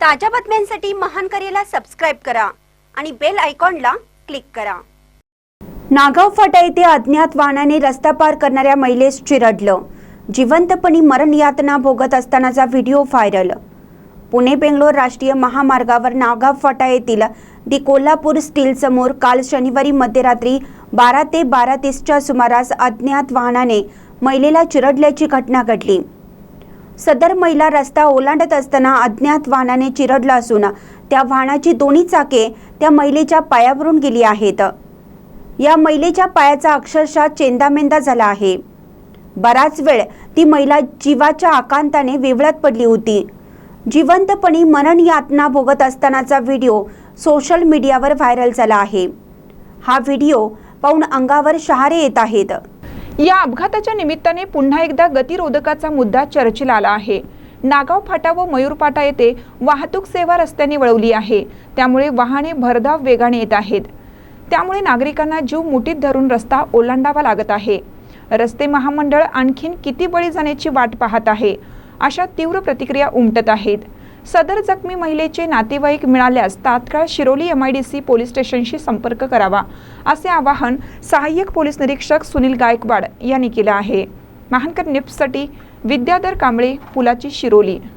ताज्या बातम्यांसाठी महान करेला सबस्क्राईब करा आणि बेल आयकॉनला क्लिक करा. नागाव फाटा येथे अज्ञात वाहनाने रस्ता पार करणाऱ्या महिलेस चिरडलं. जिवंतपणी मरण यातना भोगत असतानाचा व्हिडिओ व्हायरल. पुणे बेंगलोर राष्ट्रीय महामार्गावर नागाव फाटा येथील दी कोल्हापूर स्टील समोर काल शनिवारी मध्यरात्री बारा ते बारा तीसच्या सुमारास अज्ञात वाहनाने महिलेला चिरडल्याची घटना घडली. सदर महिला रस्ता ओलांडत असताना अज्ञात वाहनाने चिरडला असून त्या वाहनाची दोन्ही चाके त्या महिलेच्या पायावरून गेली आहेत. या महिलेच्या पायाचा अक्षरशः चेंदामेंदा झाला आहे. बराच वेळ ती महिला जीवाच्या आकांताने विवळत पडली होती. जिवंतपणी मरण यातना भोगत असतानाचा व्हिडिओ सोशल मीडियावर व्हायरल झाला आहे. हा व्हिडिओ पाहून अंगावर शहारे येत आहेत. या अपघाताच्या निमित्ताने पुन्हा एकदा गतिरोधकाचा मुद्दा चर्चेला आला आहे. नागाव फाटा व मयूर फाटा येथे वाहतूक सेवा रस्त्याने वळवली आहे. त्यामुळे वाहने भरधाव वेगाने येत आहेत. त्यामुळे नागरिकांना जीव मुठीत धरून रस्ता ओलांडावा लागत आहे. रस्ते महामंडळ आणखीन किती बळी जाण्याची वाट पाहत आहे? अशा तीव्र प्रतिक्रिया उमटत आहेत. सदर जखमी महिलेचे नातेवाईक मिळाल्यास तात्काळ शिरोली एमआयडीसी पोलीस स्टेशनशी संपर्क करावा असे आवाहन सहाय्यक पोलीस निरीक्षक सुनील गायकवाड यांनी केलं आहे. महानकर निफ्टसाठी विद्याधर कांबळे पुलाची शिरोली.